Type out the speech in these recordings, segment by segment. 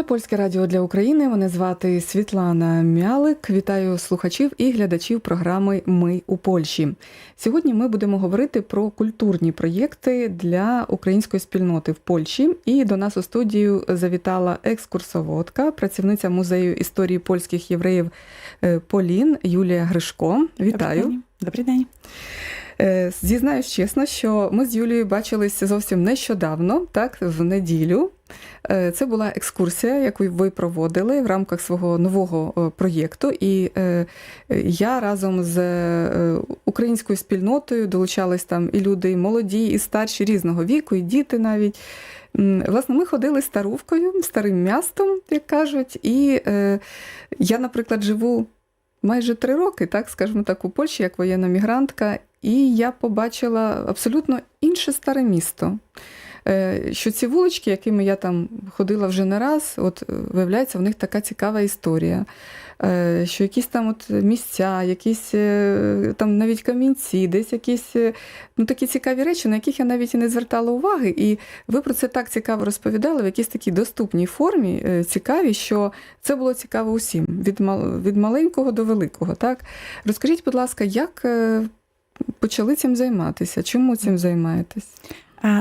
Це польське радіо для України. Мене звати Світлана Мялик. Вітаю слухачів і глядачів програми Ми у Польщі. Сьогодні ми будемо говорити про культурні проєкти для української спільноти в Польщі. І до нас у студію завітала екскурсоводка, працівниця музею історії польських євреїв е, Полін Юлія Гришко. Вітаю. Добрий день. Добрий день. Е, Зізнаюсь чесно, що ми з Юлією бачилися зовсім нещодавно, так, в неділю. Е, Це була екскурсія, яку ви проводили в рамках свого нового е, проєкту. І е, я разом з українською спільнотою долучались там і люди, і молоді, і старші різного віку, і діти навіть. Власне, ми ходили старувкою, старим містом, як кажуть. І я, наприклад, живу майже три роки, так скажімо так, у Польщі, як воєнна мігрантка, і я побачила абсолютно інше старе місто. Е, Що ці вулички, якими я там ходила вже не раз, от е, виявляється, в них така цікава історія. Е, Що якісь там от місця, якісь там навіть камінці, десь якісь ну, такі цікаві речі, на яких я навіть і не звертала уваги. І ви про це так цікаво розповідали в якійсь такій доступній формі, цікаві, що це було цікаво усім, від, мал- від маленького до великого. Так? Розкажіть, будь ласка, як почали цим займатися? Чому цим займаєтесь?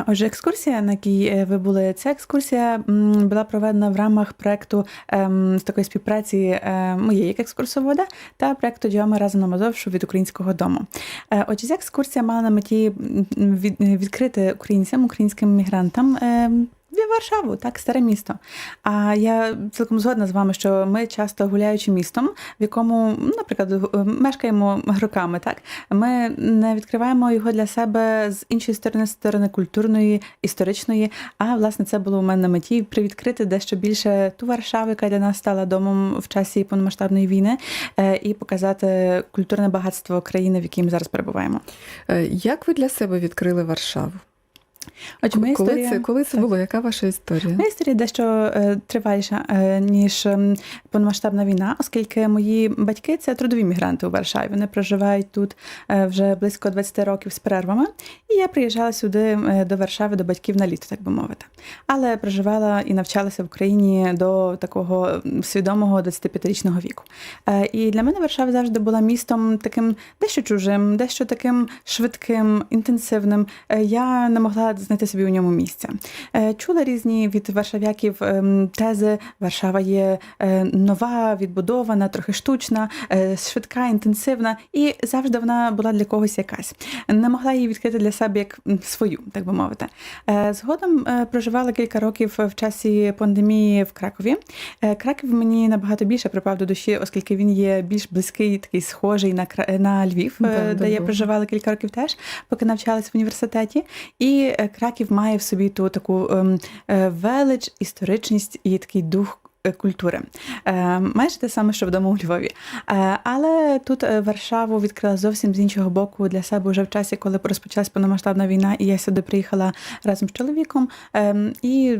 Отже, екскурсія, на якій е, ви були, ця екскурсія була проведена в рамах проекту ем, з такої співпраці е, моєї як екскурсовода та проекту Діоми разом на Мазовшу від українського дому. Е, Отже, ця екскурсія мала на меті від, відкрити українцям, українським мігрантам. Е, Варшаву, так, старе місто. А я цілком згодна з вами, що ми часто гуляючи містом, в якому, наприклад, мешкаємо роками, так ми не відкриваємо його для себе з іншої сторони, з сторони культурної, історичної. А власне це було у мене на меті привідкрити дещо більше ту Варшаву, яка для нас стала домом в часі повномасштабної війни, е, і показати культурне багатство країни, в якій ми зараз перебуваємо. Е, Як ви для себе відкрили Варшаву? Отже, моя коли, історія... це, коли це так. було? Яка ваша історія? Моя історія дещо е, триваліша, е, ніж ем, повномасштабна війна, оскільки мої батьки це трудові мігранти у Варшаві. Вони проживають тут е, вже близько 20 років з перервами. І я приїжджала сюди е, до Варшави до батьків на літо, так би мовити. Але проживала і навчалася в Україні до такого свідомого 25-річного віку. Е, І для мене Варшава завжди була містом таким дещо чужим, дещо таким швидким, інтенсивним. Е, Я не могла знайти собі у ньому місця. Е, Чула різні від варшавяків ем, тези. Варшава є е, нова, відбудована, трохи штучна, е, швидка, інтенсивна, і завжди вона була для когось якась. Не могла її відкрити для себе як свою, так би мовити. Е, Згодом проживала кілька років в часі пандемії в Кракові. Краків мені набагато більше припав до душі, оскільки він є більш близький, такий схожий на на Львів, Да, де я да. проживала кілька років теж, поки навчалась в університеті. І Краків має в собі ту таку ем, е, велич, історичність і такий дух. е, Культури Е, майже те саме, що вдома у Львові. Е, але тут е, Варшаву відкрила зовсім з іншого боку для себе вже в часі, коли розпочалась повномасштабна війна, і я сюди приїхала разом з чоловіком. Ем, і,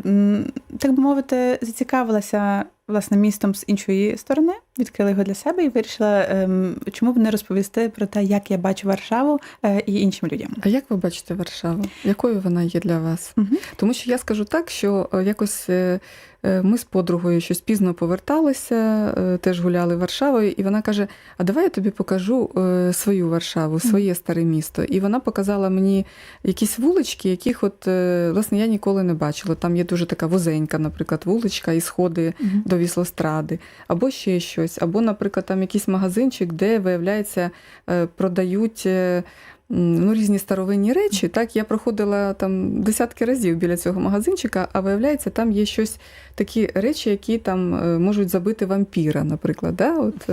так би мовити, зацікавилася власне містом з іншої сторони, відкрила його для себе і вирішила, ем, чому б не розповісти про те, як я бачу Варшаву е, і іншим людям. А як ви бачите Варшаву? Якою вона є для вас? Мгм. Тому що я скажу так, що е, якось е, е, ми з подругою щось пізно поверталися, теж гуляли Варшавою, і вона каже: А давай я тобі покажу свою Варшаву, своє старе місто. І вона показала мені якісь вулички, яких от власне я ніколи не бачила. Там є дуже така вузенька, наприклад, вуличка і сходи Мгм. до Віслостради, або ще щось, або, наприклад, там якийсь магазинчик, де виявляється, е, продають. е, Ну, різні старовинні речі. Так, я проходила там десятки разів біля цього магазинчика, а виявляється, там є щось такі речі, які там е, можуть забити вампіра, наприклад. Да? От,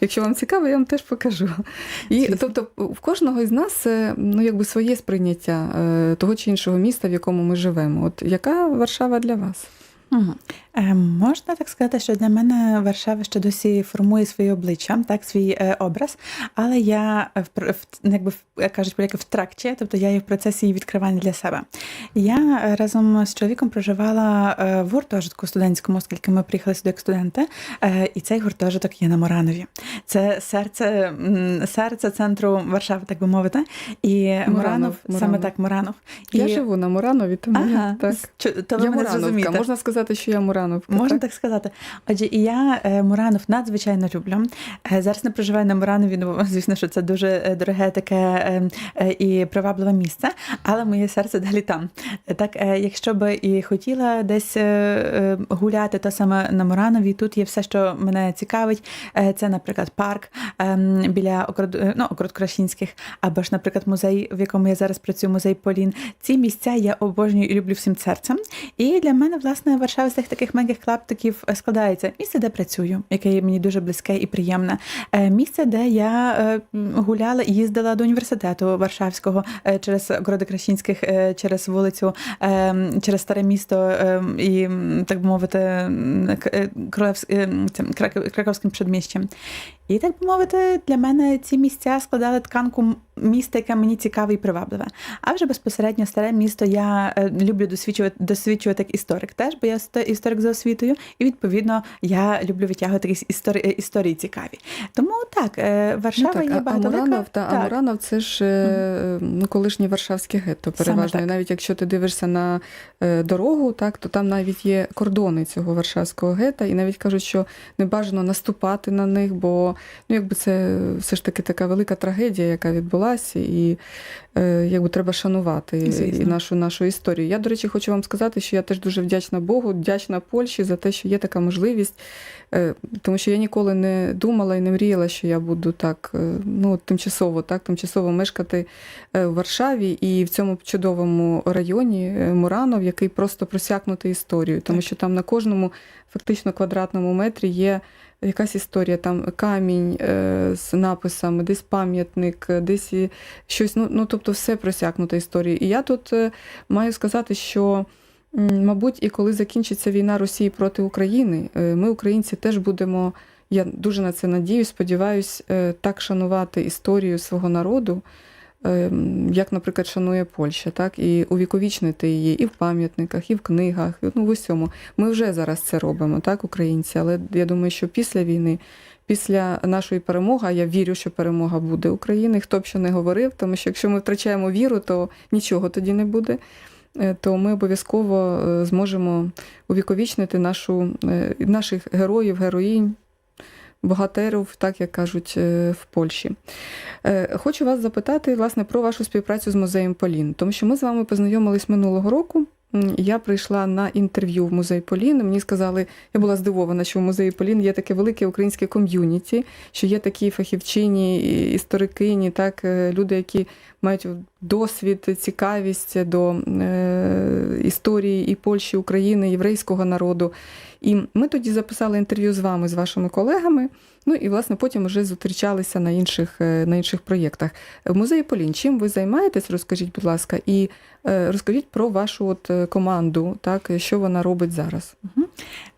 якщо вам цікаво, я вам теж покажу. І, тобто, в кожного із нас ну, якби своє сприйняття того чи іншого міста, в якому ми живемо. От яка Варшава для вас? Угу. Е, можна так сказати, що для мене Варшава ще досі формує своє обличчя, так, свій е, образ, але я в, в якби в- як кажуть поляки в тракті, тобто я є в процесі її відкривання для себе. Я е, разом з чоловіком проживала е, в гуртожитку студентському, оскільки ми приїхали сюди як студенти. Е, І цей гуртожиток є на Моранові. Це серце, серце центру Варшави, так би мовити. І Моранов, Моранов, саме так, Моранов. Я І- живу на Муранові, тому Ага, я так. Чо- то ви я мене зрозумієте. Можна сказати, що я Мурановка. Можна так? так сказати. Отже, і я е, Муранов надзвичайно люблю. Е, Зараз не проживаю на Муранові, ну, звісно, що це дуже е, дороге таке і привабливе місце, але моє серце далі там. Так, якщо би і хотіла десь гуляти, то саме на Муранові, тут є все, що мене цікавить. Це, наприклад, парк ем, біля Окрод... ну, Окродкрашінських, або ж, наприклад, музей, в якому я зараз працюю, музей Полін. Ці місця я обожнюю і люблю всім серцем. І для мене, власне, з цих таких маленьких клаптиків е, складається. Місце, де працюю, яке мені дуже близьке і приємне. Е, Місце, де я е, гуляла і їздила до університету Варшавського через Городи Кращинських, е, через вулицю, е, через старе місто е, і, так би мовити, м, К- е, Кролевс- е, м, цим Крак- Краковським предмістям. І так би мовити, для мене ці місця складали тканку міста, яке мені цікаве і привабливе. А вже безпосередньо старе місто я е, люблю досвідчувати, досвідчувати як історик теж, бо я історик за освітою, і відповідно я люблю витягувати якісь історії, е, історії цікаві. Тому так, е, Варшава Ну, так, є а, багатовика. Амуранов, та, так. Амуранов це ж ну, колишнє Варшавське гетто, переважно. навіть якщо ти дивишся на дорогу, так, то там навіть є кордони цього Варшавського гетта, і навіть кажуть, що не бажано наступати на них, бо ну, якби це все ж таки така велика трагедія, яка відбулася, і якби треба шанувати і нашу, нашу історію. Я, до речі, хочу вам сказати, що я теж дуже вдячна Богу, вдячна Польщі за те, що є така можливість. Е, Тому що я ніколи не думала і не мріяла, що я буду так е, ну, тимчасово, так, тимчасово мешкати е, в Варшаві і в цьому чудовому районі е, Муранов, який просто просякнутий історією, тому Так. що там на кожному фактично квадратному метрі є. Якась історія, там камінь е, з написами, десь пам'ятник, е, десь і щось. Ну, ну тобто, все просякнуто історією. І я тут е, маю сказати, що Мабуть, і коли закінчиться війна Росії проти України, е, ми, українці, теж будемо, я дуже на це надіюсь, сподіваюсь, е, так шанувати історію свого народу, як, наприклад, шанує Польща, так, і увіковічнити її і в пам'ятниках, і в книгах, ну, в усьому. Ми вже зараз це робимо, так, українці, але я думаю, що після війни. Після нашої перемоги, а я вірю, що перемога буде України. Хто б що не говорив, тому що якщо ми втрачаємо віру, то нічого тоді не буде е, то ми обов'язково е, зможемо увіковічнити нашу, е, наших героїв, героїнь, богатерів, так як кажуть в Польщі. Хочу вас запитати власне про вашу співпрацю з музеєм Полін, тому що ми з вами познайомились минулого року. Я прийшла на інтерв'ю в музей Полін. Мені сказали, я була здивована, що в музеї Полін є таке велике українське ком'юніті, що є такі фахівчині, історикині, так, е, люди, які мають досвід, цікавість до е, історії і Польщі, України, єврейського народу. І ми тоді записали інтерв'ю з вами, з вашими колегами. Ну і власне потім вже зустрічалися на інших, е, на інших проєктах. В музеї Полін, чим ви займаєтесь, розкажіть, будь ласка, і е, розкажіть про вашу от е, команду, так, що вона робить зараз.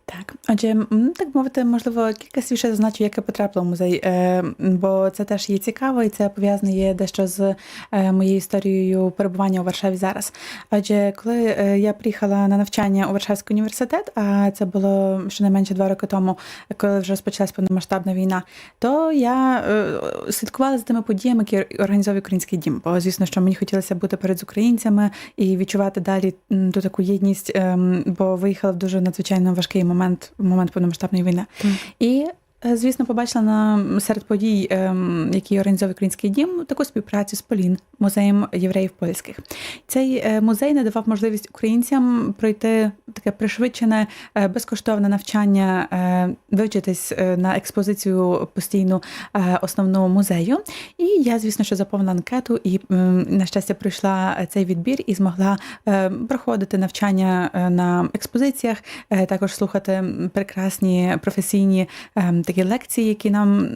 Так, отже, м, так мовити, можливо, кілька слів ще зазначу, як я потрапила в музей, е, бо це теж є цікаво, і це пов'язане є дещо з е, моєю історією перебування у Варшаві зараз. Адже коли е, я приїхала на навчання у Варшавський університет, а це було щонайменше два роки тому, коли вже розпочалась повномасштабна війна, то я слідкувала за тими подіями, які організовує український дім. Бо звісно, що мені хотілося бути перед українцями і відчувати далі ту таку єдність, ем, бо виїхала в дуже надзвичайно важкий момент, момент повномасштабної війни. Так. І Звісно, побачила на серед подій, ем, які організовує Український дім, таку співпрацю з Полін, музеєм євреїв польських. Цей е, музей надавав можливість українцям пройти таке пришвидшене е, безкоштовне навчання, е, вивчитись е, на експозицію постійну е, основного музею. І я, звісно, що заповнила анкету і на щастя пройшла е, цей відбір і змогла е, проходити навчання е, на експозиціях, е, також слухати прекрасні професійні е, такі лекції, які нам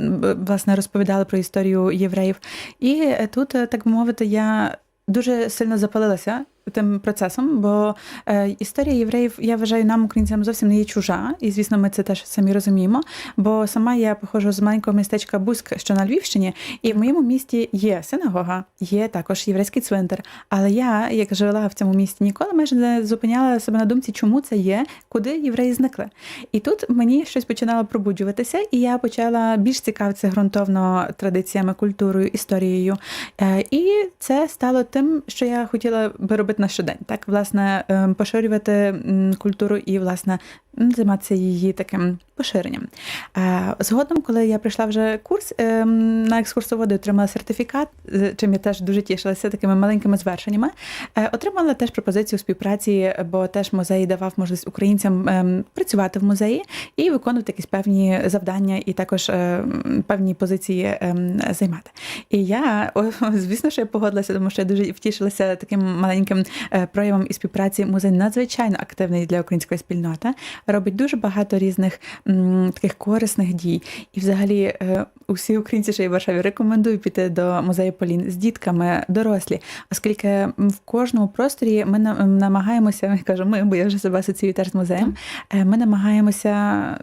власне розповідали про історію євреїв. І е, тут, е, так би мовити, я дуже сильно запалилася тим процесом, бо е, історія євреїв, я вважаю, нам, українцям, зовсім не є чужа, і звісно, ми це теж самі розуміємо. Бо сама я походжу з маленького містечка Бузьк, що на Львівщині, і в моєму місті є синагога, є також єврейський цвинтар. Але я, як жила в цьому місті, ніколи майже не зупиняла себе на думці, чому це є, куди євреї зникли. І тут мені щось починало пробуджуватися, і я почала більш цікавитися ґрунтовно традиціями, культурою, історією. Е, І це стало тим, що я хотіла би робити на щодень. Так, власне, ем, поширювати культуру і, власне, займатися її таким поширенням. Е, Згодом, коли я прийшла вже курс ем, на екскурсоводи, отримала сертифікат, чим я теж дуже тішилася такими маленькими звершеннями. Е, Отримала теж пропозицію співпраці, бо теж музей давав можливість українцям ем, працювати в музеї і виконувати якісь певні завдання, і також певні позиції ем, займати. І я, звісно, що я погодилася, тому що я дуже втішилася таким маленьким е, проявом і співпраці. Музей надзвичайно активний для української спільноти, робить дуже багато різних м, таких корисних дій. І, взагалі, усі українці, що є в Варшаві, рекомендую піти до музею Полін з дітками, дорослі, оскільки в кожному просторі ми на- намагаємося, я кажу, ми, бо я вже себе асоціюю теж з музеєм. е, Ми намагаємося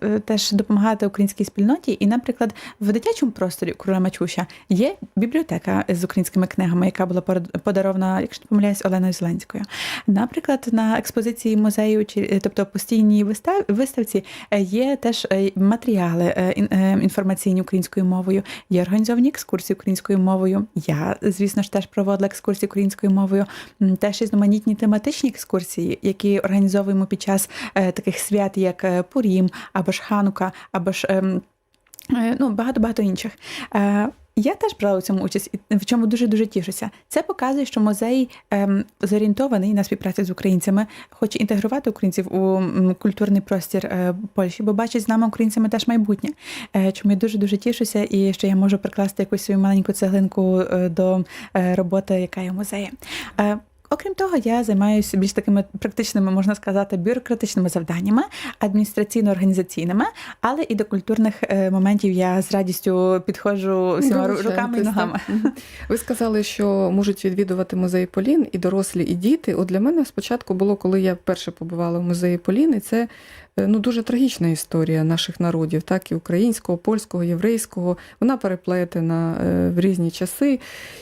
е, теж допомагати українській спільноті. І, наприклад, в дитячому просторі у Мачуша є бібліотека з українськими книгами, яка була подарована, якщо не помиляюсь, Оленою Зеленською. Наприклад, на експозиції музею, е, тобто постійній вистав- виставці, є теж матеріали ін- інформаційні українською мовою, є організовані екскурсії українською мовою. Я, звісно ж, теж проводила екскурсії українською мовою, теж різноманітні тематичні екскурсії, які організовуємо під час е, таких свят, як е, Пурім, або ж Ханука, або ж ем, е, ну, багато-багато інших. Я теж брала у цьому участь, і в чому дуже дуже тішуся. Це показує, що музей ем, зорієнтований на співпрацю з українцями, хоче інтегрувати українців у культурний простір е, Польщі, бо бачить з нами українцями теж майбутнє. Е, чому я дуже дуже тішуся, і що я можу прикласти якусь свою маленьку цеглинку е, до е, роботи, яка є в музеї. Е, Окрім того, я займаюся більш такими практичними, можна сказати, бюрократичними завданнями, адміністраційно-організаційними, але і до культурних е, моментів я з радістю підходжу всіма ру- руками і ногами. Ви сказали, що можуть відвідувати музей Полін і дорослі, і діти. От для мене спочатку було, коли я вперше побувала в музеї Полін, і це е, ну, дуже трагічна історія наших народів, так і українського, польського, єврейського. Вона переплетена е, в різні часи.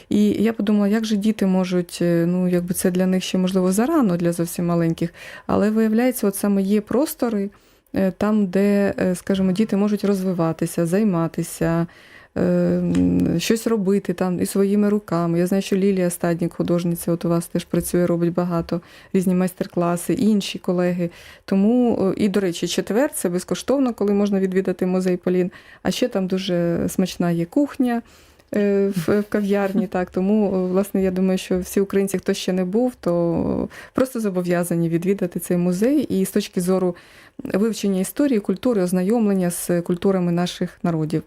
І я подумала, як же діти можуть, ну якби це для них ще можливо зарано для зовсім маленьких, але виявляється, от саме є простори. е, Там, де, е, скажімо, діти можуть розвиватися, займатися, е, щось робити там і своїми руками. Я знаю, що Лілія Стаднік, художниця, от у вас теж працює, робить багато різні майстер-класи, інші колеги. Тому, і, до речі, четвер це безкоштовно, коли можна відвідати музей Полін. А ще там дуже смачна є кухня. Е, В кав'ярні, так тому е, власне я думаю, що всі українці, хто ще не був, то просто зобов'язані відвідати цей музей. І з точки зору вивчення історії, культури, ознайомлення з культурами наших народів.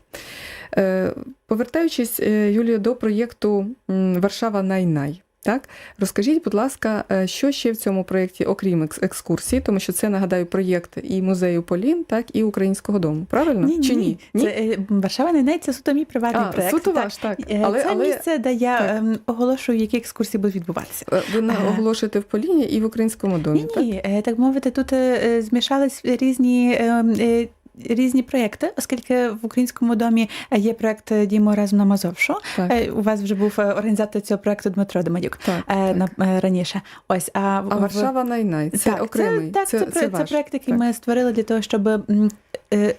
Е, Повертаючись, Юлія, до проєкту м, Варшава Найнай. Так, розкажіть, будь ласка, е, що ще в цьому проєкті, окрім екс- екскурсій, тому що це нагадаю проєкт і музею Полін, так і українського дому. Правильно Ні, чи ні, ні? Це е, Варшава не най, це суто мій приватний а, проект. суто так. ваш, так. Е, Але, це але місце, де я так. ем, оголошую, які екскурсії будуть відбуватися. ви не оголошуєте в Поліні і в українському домі, Ні, так? ні, так мовити, тут змішались різні. Е, Різні проекти, оскільки в українському домі е, є проект Дімо разом на Мазовшу. Так, Е, У вас вже був е, організатор цього проекту Дмитро Демадюк так, е, так. е, раніше. Ось а, А в- Варшава Найнай це так, окремий. Це, так, це, це, це, це проект, який Так. ми створили для того, щоб е,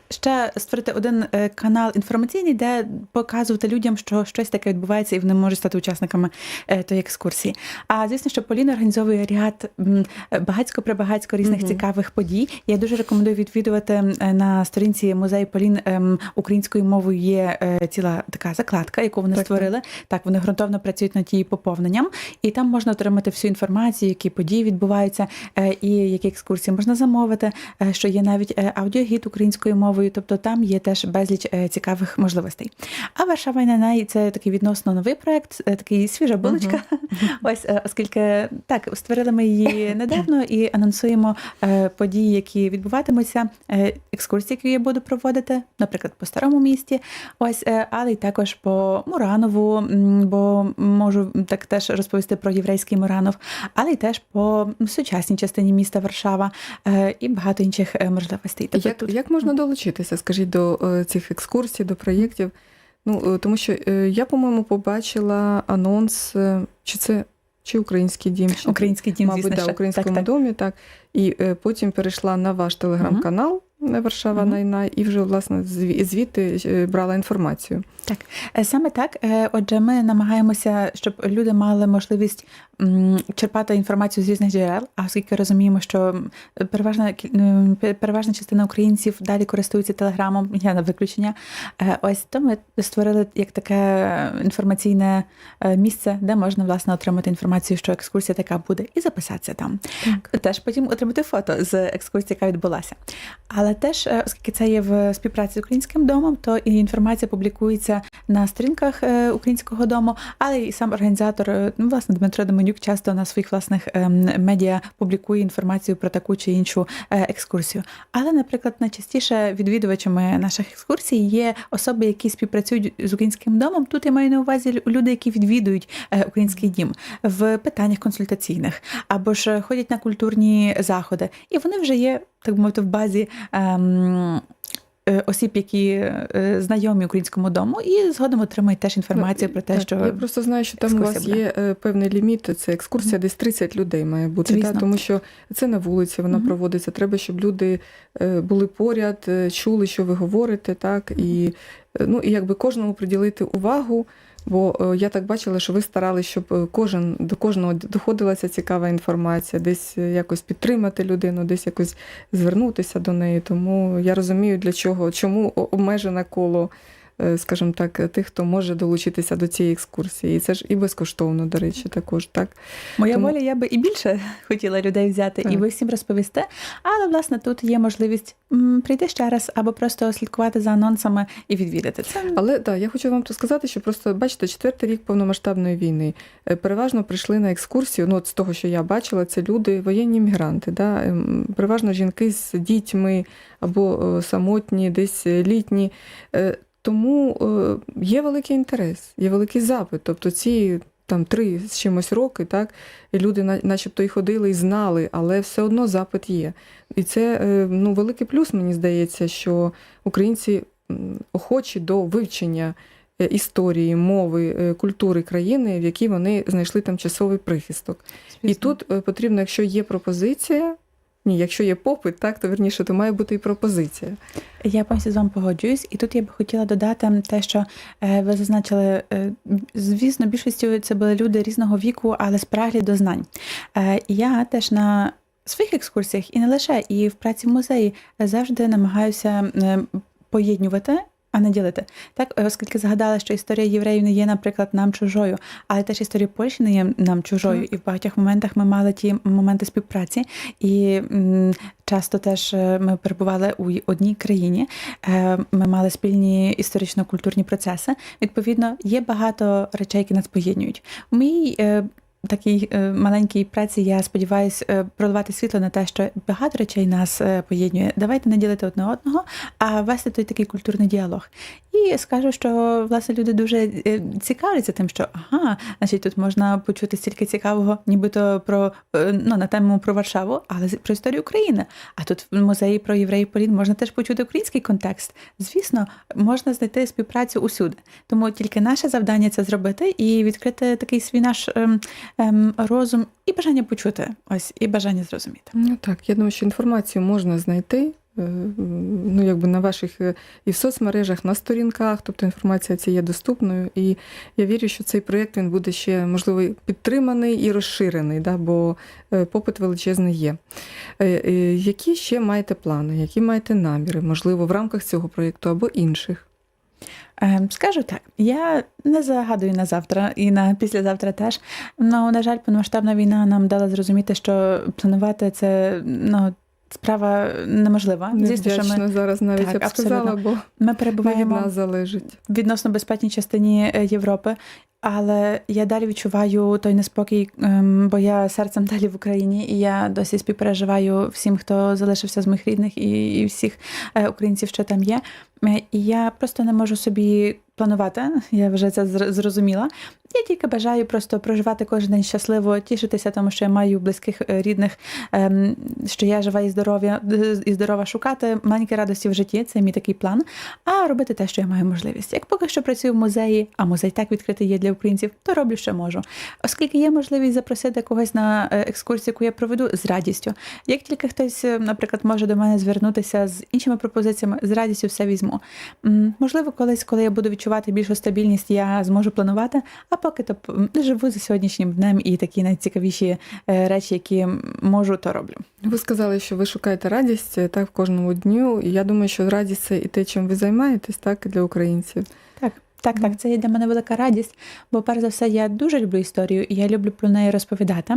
ще створити один е, канал інформаційний, де показувати людям, що щось таке відбувається, і вони можуть стати учасниками е, тої екскурсії. А звісно, що Поліна організовує ряд м, багатько-прибагатько різних Мгм. цікавих подій. Я дуже рекомендую відвідувати е, на сторінці музею Полін ем, українською мовою. Є е, ціла така закладка, яку вони Так, створили. Так, вони ґрунтовно працюють над її поповненням, і там можна отримати всю інформацію, які події відбуваються, е, і які екскурсії можна замовити. е, Що є навіть е, аудіогід українською. Українською мовою, тобто там є теж безліч е, цікавих можливостей. А Варшава і Нанай це такий відносно новий проект, е, такий свіжа булочка. Ось, е, оскільки так, створили ми її недавно і анонсуємо події, які відбуватимуться, екскурсії, які я буду проводити, наприклад, по старому місті. Ось, але й також по Муранову, бо можу так теж розповісти про єврейський Муранов, але й теж по сучасній частині міста Варшава і багато інших можливостей. Тобто Як, тут як можна долучитися, скажіть, до е, цих екскурсій, до проєктів? Ну, е, тому що е, я, по-моєму, побачила анонс, чи це чи український дім, чи український дім, мабуть, звісно, да, українському так, так. домі, так. І потім перейшла на ваш телеграм-канал Варшава Мгм. Найнай, і вже власне звідти е, брала інформацію. Е, Саме так. Е, Отже, ми намагаємося, щоб люди мали можливість черпати інформацію з різних джерел. А оскільки розуміємо, що переважна переважна частина українців далі користуються телеграмом, я на виключення. Ось то ми створили як таке інформаційне місце, де можна власне отримати інформацію, що екскурсія така буде, і записатися там. Так. Теж потім отримати фото з екскурсії, яка відбулася. Але теж, е, оскільки це є в співпраці з українським домом, то і інформація публікується на сторінках е, українського дому, але і сам організатор, е, ну, власне, Дмитро Доманюк часто на своїх власних ем, медіа публікує інформацію про таку чи іншу екскурсію. Але, наприклад, найчастіше відвідувачами наших екскурсій є особи, які співпрацюють з українським домом. Тут я маю на увазі люди, які відвідують український дім в питаннях консультаційних або ж ходять на культурні заходи, і вони вже є, так би мовити, в базі. Ем, е, Осіб, які е, знайомі українському дому, і згодом отримують теж інформацію Ну, про те, так, що я просто знаю, що там у вас екскурсія є е, певний ліміт. Це екскурсія, десь 30 людей має бути. Та? Тому що це на вулиці, вона Мгм. проводиться. Треба, щоб люди були поряд, чули, що ви говорите, так і ну і якби кожному приділити увагу. Бо е, я так бачила, що ви старалися, щоб е, кожен до кожного доходила ця цікава інформація, десь е, якось підтримати людину, десь якось звернутися до неї. Тому я розумію, для чого, чому обмежене коло, скажімо так, тих, хто може долучитися до цієї екскурсії. І це ж і безкоштовно, до речі, також так. Моя Тому- воля, я би і більше хотіла людей взяти Так. і ви всім розповісти. Але власне тут є можливість прийти ще раз або просто слідкувати за анонсами і відвідати це. Але так, я хочу вам тут сказати, що просто бачите, четвертий рік повномасштабної війни. Е, Переважно прийшли на екскурсію. Ну, от з того, що я бачила, це люди, воєнні мігранти. Да? ем, Переважно жінки з дітьми або е, самотні, десь е, літні. Тому е, є великий інтерес, є великий запит. Тобто ці там три з чимось роки, так, і люди начебто і ходили, і знали, але все одно запит є. І це е, ну, великий плюс, мені здається, що українці охочі до вивчення е, історії, мови, культури країни, в якій вони знайшли тимчасовий прихисток. І тут потрібно, якщо є пропозиція, ні, якщо є попит, так, то верніше, то має бути і пропозиція. Я повністю з вами погоджуюсь, і тут я б хотіла додати те, що е, ви зазначили, е, звісно, більшістю це були люди різного віку, але спраглі до знань. Е, Я теж на своїх екскурсіях і не лише, і в праці в музеї завжди намагаюся поєднювати. А не ділити так, е, оскільки згадала, що історія євреїв не є, наприклад, нам чужою, але теж історія Польщі не є нам чужою, і в багатьох моментах ми мали ті моменти співпраці, і м, часто теж е, ми перебували у одній країні. Е, Ми мали спільні історично-культурні процеси. Відповідно, є багато речей, які нас поєднують. У моїй такій е, маленькій праці я сподіваюся проливати світло на те, що багато речей нас е, поєднує. Давайте не ділити одне одного, а вести той такий культурний діалог. І скажу, що власне люди дуже е, цікавляться тим, що ага, значить, тут можна почути стільки цікавого, нібито про е, ну на тему про Варшаву, але про історію України. А тут в музеї про євреїв Полін можна теж почути український контекст. Звісно, можна знайти співпрацю усюди. Тому тільки наше завдання це зробити і відкрити такий свій наш ем, розум і бажання почути. Ось і бажання зрозуміти. Ну так, я думаю, що інформацію можна знайти. е, Ну, якби на ваших е, і в соцмережах, на сторінках, тобто інформація ця є доступною. І я вірю, що цей проєкт він буде ще, можливо, підтриманий і розширений, да, бо е, попит величезний є. Які ще маєте плани, які маєте наміри, можливо, в рамках цього проєкту або інших? Ем, Скажу так, я не загадую на завтра і на післязавтра теж. Ну, на жаль, повномасштабна війна нам дала зрозуміти, що планувати це ну, справа неможлива. Звісно, що ми, зараз навіть Так, я б сказала, абсолютно. бо ми перебуваємо нас залежить. відносно безпечній частині е, Європи. Але я далі відчуваю той неспокій, ем, бо я серцем далі в Україні, і я досі співпереживаю всім, хто залишився з моїх рідних, і, і всіх е, українців, що там є. Е, я просто не можу собі планувати. Я вже це зрозуміла. Я тільки бажаю просто проживати кожен день щасливо, тішитися, тому що я маю близьких е, рідних, ем, що я жива і здорова, і здорова шукати маленькі радості в житті. Це мій такий план. А робити те, що я маю можливість. Як поки що працюю в музеї, а музей так відкритий є для українців, то роблю, що можу. Оскільки є можливість запросити когось на е, екскурсію, яку я проведу з радістю. Як тільки хтось, е, наприклад, може до мене звернутися з іншими пропозиціями, з радістю все візьму. М, Можливо, колись, коли я буду відчувати більшу стабільність, я зможу планувати. А поки то живу за сьогоднішнім днем і такі найцікавіші е, речі, які можу, то роблю. Ви сказали, що ви шукаєте радість е, так в кожному дню. І я думаю, що радість це і те, чим ви займаєтесь, так і для українців. Так, так, так, це є для мене велика радість, бо перш за все я дуже люблю історію, і я люблю про неї розповідати.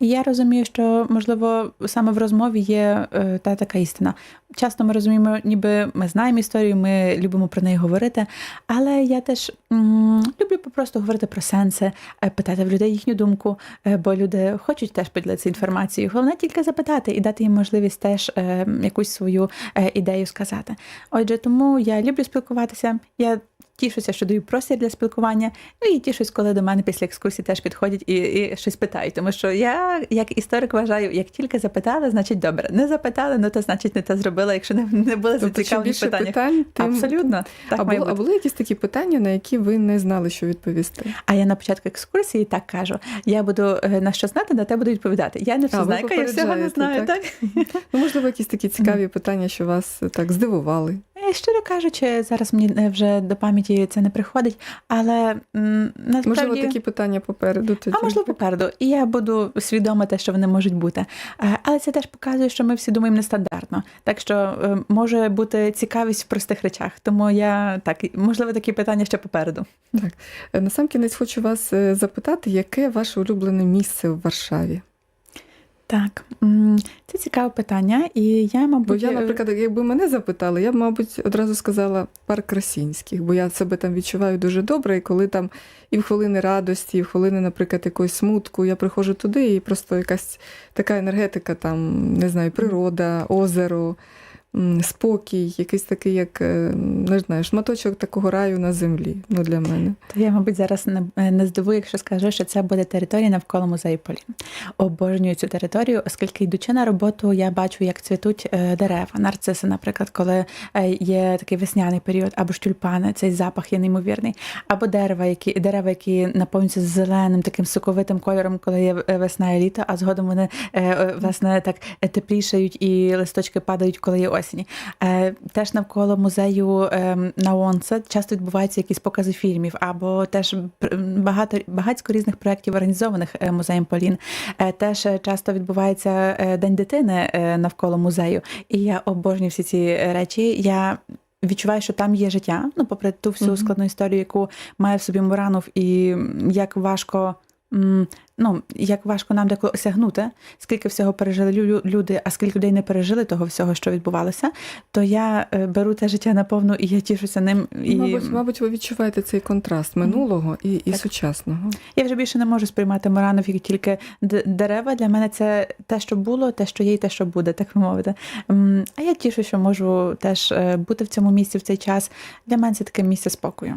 І я розумію, що можливо саме в розмові є е, та така істина. Часто ми розуміємо, ніби ми знаємо історію, ми любимо про неї говорити. Але я теж м, люблю просто говорити про сенси, е, питати в людей їхню думку, е, бо люди хочуть теж поділитися інформацією. Головне тільки запитати і дати їм можливість теж е, якусь свою е, ідею сказати. Отже, тому я люблю спілкуватися. Я тішуся, що даю простір для спілкування. Ну і тішусь, коли до мене після екскурсії теж підходять і, і щось питають. Тому що я, як історик, вважаю, як тільки запитали, значить добре. Не запитали, ну то значить не те зробила, якщо не, не були Тобто, зацікавлені більше питань, тим Абсолютно. Так а, було, а були якісь такі питання, на які ви не знали, що відповісти? А я на початку екскурсії так кажу: я буду е, на що знати, на те буду відповідати. Я не всезнайка, я всього не знаю. так? Так? Ну, можливо, якісь такі цікаві питання, що вас е, так здивували. Е, Щиро кажучи, зараз мені е, вже до пам'яті це не приходить, але насправді... Можливо, такі питання попереду тоді. А можливо, попереду. І я буду свідома те, що вони можуть бути. Е, Але це теж показує, що ми всі думаємо нестандартно. Так що може бути цікавість в простих речах. Тому я так, можливо, такі питання ще попереду. Е, Насамкінець хочу вас запитати, яке ваше улюблене місце в Варшаві? Так, це цікаве питання, і я, мабуть, Бо я, е, наприклад, якби мене запитали, я б, мабуть, одразу сказала парк Красінських, бо я себе там відчуваю дуже добре, і коли там і в хвилини радості, і в хвилини, наприклад, якоїсь смутку, я приходжу туди, і просто якась така енергетика, там, не знаю, природа, озеро, спокій, якийсь такий, як е, не знаю, шматочок такого раю на землі. Ну, для мене. То я, мабуть, зараз не, не здивую, якщо скажу, що це буде територія навколо музею Полін. Обожнюю цю територію, оскільки йдучи на роботу, я бачу, як цвітуть е, дерева, нарциси, наприклад, коли е, є такий весняний період, або ж тюльпани, цей запах є неймовірний, або дерева, які дерева, які наповнюються зеленим, таким соковитим кольором, коли є весна і літо, а згодом вони власне так теплішають і листочки падають, коли є осені. Е, Теж навколо музею ем, на Онце часто відбуваються якісь покази фільмів, або теж багато багатько різних проєктів організованих е, музеєм Полін. Е, Теж е, часто відбувається е, День дитини е, навколо музею. І я обожнюю всі ці е, речі. Я Відчуваю, що там є життя, ну попри ту всю складну історію, яку має в собі Муранов, і як важко, ну як важко нам деколи осягнути, скільки всього пережили лю- люди, а скільки людей не пережили того всього, що відбувалося, то я е, беру те життя наповну і я тішуся ним. І Мабуть, мабуть, ви відчуваєте цей контраст минулого і, і Так. сучасного. я вже більше не можу сприймати Муранов як тільки дерева. Для мене це те, що було, те, що є, і те, що буде, так би мовити. А я тішу, що можу теж е, бути в цьому місці в цей час. Для мене це таке місце спокою.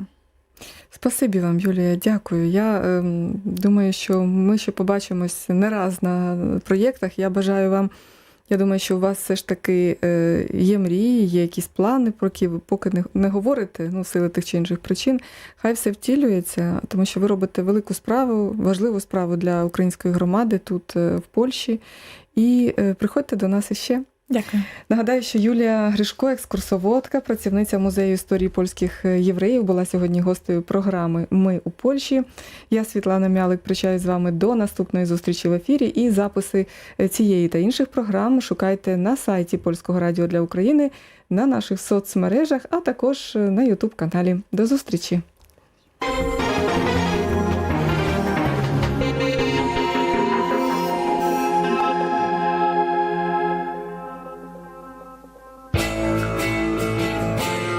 Спасибі вам, Юлія, дякую. Я ем, думаю, що ми ще побачимось не раз на проєктах. Я бажаю вам. Я думаю, що у вас все ж таки е, є мрії, є якісь плани, про які ви поки не, говорите, ну, сили тих чи інших причин. Хай все втілюється, тому що ви робите велику справу, важливу справу для української громади тут, е, в Польщі. І е, приходьте до нас іще. Дякую. Нагадаю, що Юлія Гришко, екскурсоводка, працівниця музею історії польських е, євреїв, була сьогодні гостею програми Ми у Польщі. Я Світлана Мялик прощаюсь з вами до наступної зустрічі в ефірі. І записи е, цієї та інших програм шукайте на сайті Польського радіо для України, на наших соцмережах, а також е, на Ютуб каналі. До зустрічі!